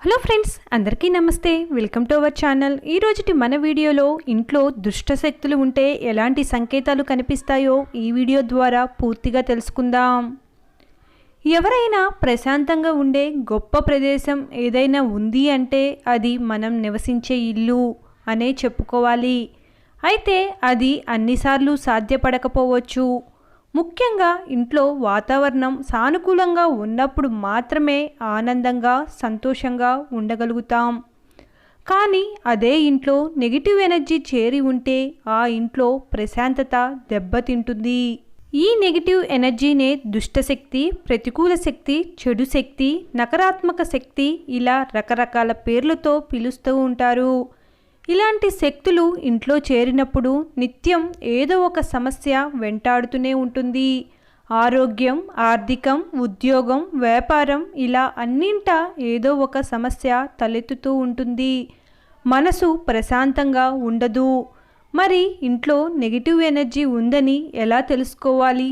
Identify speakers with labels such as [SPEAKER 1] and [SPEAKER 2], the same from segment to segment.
[SPEAKER 1] Hello friends అందరికీ నమస్తే. Welcome to our channel. ఈరోజుటి మన వీడియోలో ఇంట్లో దుష్టశక్తులు ఉంటే ఎలాంటి సంకేతాలు కనిపిస్తాయో ఈ వీడియో ద్వారా పూర్తిగా తెలుసుకుందాం. ఎవరైనా ప్రశాంతంగా ఉండే గొప్ప ప్రదేశం ఏదైనా ఉంది అంటే అది మనం నివసించే ఇల్లు అనే చెప్పుకోవాలి. అయితే అది అన్నిసార్లు సాధ్యపడకపోవచ్చు. ముఖ్యంగా ఇంట్లో వాతావరణం సానుకూలంగా ఉన్నప్పుడు మాత్రమే ఆనందంగా సంతోషంగా ఉండగలుగుతాం. కానీ అదే ఇంట్లో నెగిటివ్ ఎనర్జీ చేరి ఉంటే ఆ ఇంట్లో ప్రశాంతత దెబ్బతింటుంది. ఈ నెగిటివ్ ఎనర్జీనే దుష్టశక్తి ప్రతికూల శక్తి చెడు శక్తి నకారాత్మక శక్తి ఇలా రకరకాల పేర్లతో పిలుస్తూ ఉంటారు. ఇలాంటి శక్తులు ఇంట్లో చేరినప్పుడు నిత్యం ఏదో ఒక సమస్య వెంటాడుతూనే ఉంటుంది. ఆరోగ్యం ఆర్థికం ఉద్యోగం వ్యాపారం ఇలా అన్నింటా ఏదో ఒక సమస్య తలెత్తుతూ ఉంటుంది. మనసు ప్రశాంతంగా ఉండదు. మరి ఇంట్లో నెగిటివ్ ఎనర్జీ ఉందని ఎలా తెలుసుకోవాలి?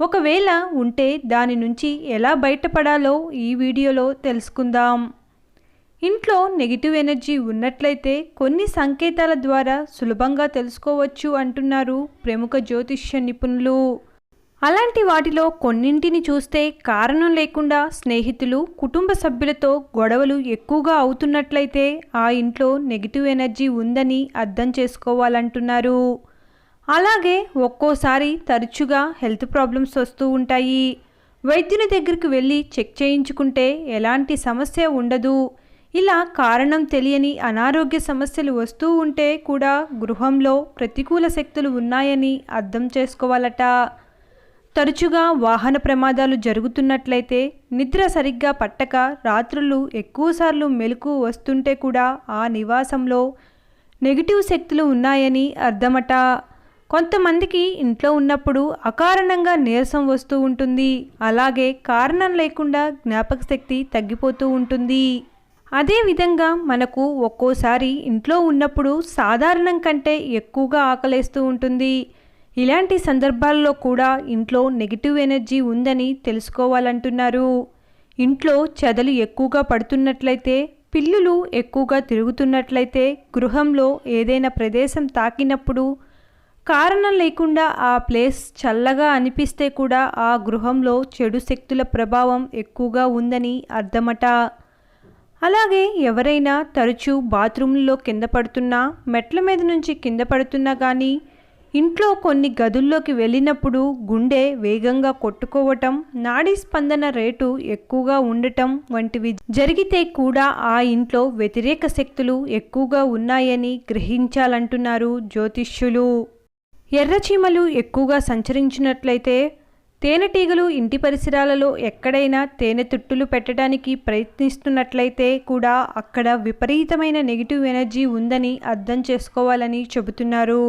[SPEAKER 1] ఒకవేళ ఉంటే దాని నుంచి ఎలా బయటపడాలో ఈ వీడియోలో తెలుసుకుందాం. ఇంట్లో నెగిటివ్ ఎనర్జీ ఉన్నట్లయితే కొన్ని సంకేతాల ద్వారా సులభంగా తెలుసుకోవచ్చు అంటున్నారు ప్రముఖ జ్యోతిష్య నిపుణులు. అలాంటి వాటిలో కొన్నింటిని చూస్తే కారణం లేకుండా స్నేహితులు కుటుంబ సభ్యులతో గొడవలు ఎక్కువగా అవుతున్నట్లయితే ఆ ఇంట్లో నెగిటివ్ ఎనర్జీ ఉందని అర్థం చేసుకోవాలంటున్నారు. అలాగే ఒక్కోసారి తరచుగా హెల్త్ ప్రాబ్లమ్స్ వస్తూ ఉంటాయి. వైద్యుని దగ్గరికి వెళ్ళి చెక్ చేయించుకుంటే ఎలాంటి సమస్య ఉండదు. ఇలా కారణం తెలియని అనారోగ్య సమస్యలు వస్తూ ఉంటే కూడా గృహంలో ప్రతికూల శక్తులు ఉన్నాయని అర్థం చేసుకోవాలట. తరచుగా వాహన ప్రమాదాలు జరుగుతున్నట్లయితే నిద్ర సరిగ్గా పట్టక రాత్రులు ఎక్కువసార్లు మెలకు వస్తుంటే కూడా ఆ నివాసంలో నెగిటివ్ శక్తులు ఉన్నాయని అర్థమట. కొంతమందికి ఇంట్లో ఉన్నప్పుడు అకారణంగా నీరసం వస్తూ ఉంటుంది. అలాగే కారణం లేకుండా జ్ఞాపక శక్తి తగ్గిపోతూ ఉంటుంది. అదేవిధంగా మనకు ఒక్కోసారి ఇంట్లో ఉన్నప్పుడు సాధారణం కంటే ఎక్కువగా ఆకలేస్తూ ఉంటుంది. ఇలాంటి సందర్భాల్లో కూడా ఇంట్లో నెగిటివ్ ఎనర్జీ ఉందని తెలుసుకోవాలంటున్నారు. ఇంట్లో చెదలు ఎక్కువగా పడుతున్నట్లయితే పిల్లులు ఎక్కువగా తిరుగుతున్నట్లయితే గృహంలో ఏదైనా ప్రదేశం తాకినప్పుడు కారణం లేకుండా ఆ ప్లేస్ చల్లగా అనిపిస్తే కూడా ఆ గృహంలో చెడు శక్తుల ప్రభావం ఎక్కువగా ఉందని అర్థమట. అలాగే ఎవరైనా తరచూ బాత్రూంలో కింద పడుతున్నా మెట్ల మీద నుంచి కింద పడుతున్నా కానీ ఇంట్లో కొన్ని గదుల్లోకి వెళ్ళినప్పుడు గుండె వేగంగా కొట్టుకోవటం నాడీ స్పందన రేటు ఎక్కువగా ఉండటం వంటివి జరిగితే కూడా ఆ ఇంట్లో వ్యతిరేక శక్తులు ఎక్కువగా ఉన్నాయని గ్రహించాలంటున్నారు జ్యోతిష్యులు. ఎర్రచీమలు ఎక్కువగా సంచరించినట్లయితే తేనెటీగలు ఇంటి పరిసరాలలో ఎక్కడైనా తేనె తుట్టులు పెట్టడానికి ప్రయత్నిస్తున్నట్లయితే కూడా అక్కడ విపరీతమైన నెగిటివ్ ఎనర్జీ ఉందని అర్థం చేసుకోవాలని చెబుతున్నారు.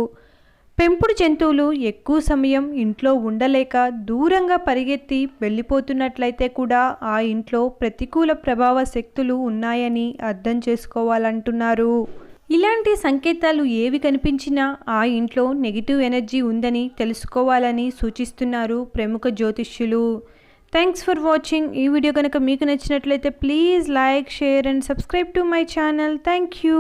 [SPEAKER 1] పెంపుడు జంతువులు ఎక్కువ సమయం ఇంట్లో ఉండలేక దూరంగా పరిగెత్తి వెళ్ళిపోతున్నట్లయితే కూడా ఆ ఇంట్లో ప్రతికూల ప్రభావ శక్తులు ఉన్నాయని అర్థం చేసుకోవాలంటున్నారు. ఇలాంటి సంకేతాలు ఏవి కనిపించినా ఆ ఇంట్లో నెగిటివ్ ఎనర్జీ ఉందని తెలుసుకోవాలని సూచిస్తున్నారు ప్రముఖ జ్యోతిష్యులు. థ్యాంక్స్ ఫర్ వాచింగ్ ఈ వీడియో కనుక మీకు నచ్చినట్లయితే please like share and subscribe to my channel thank you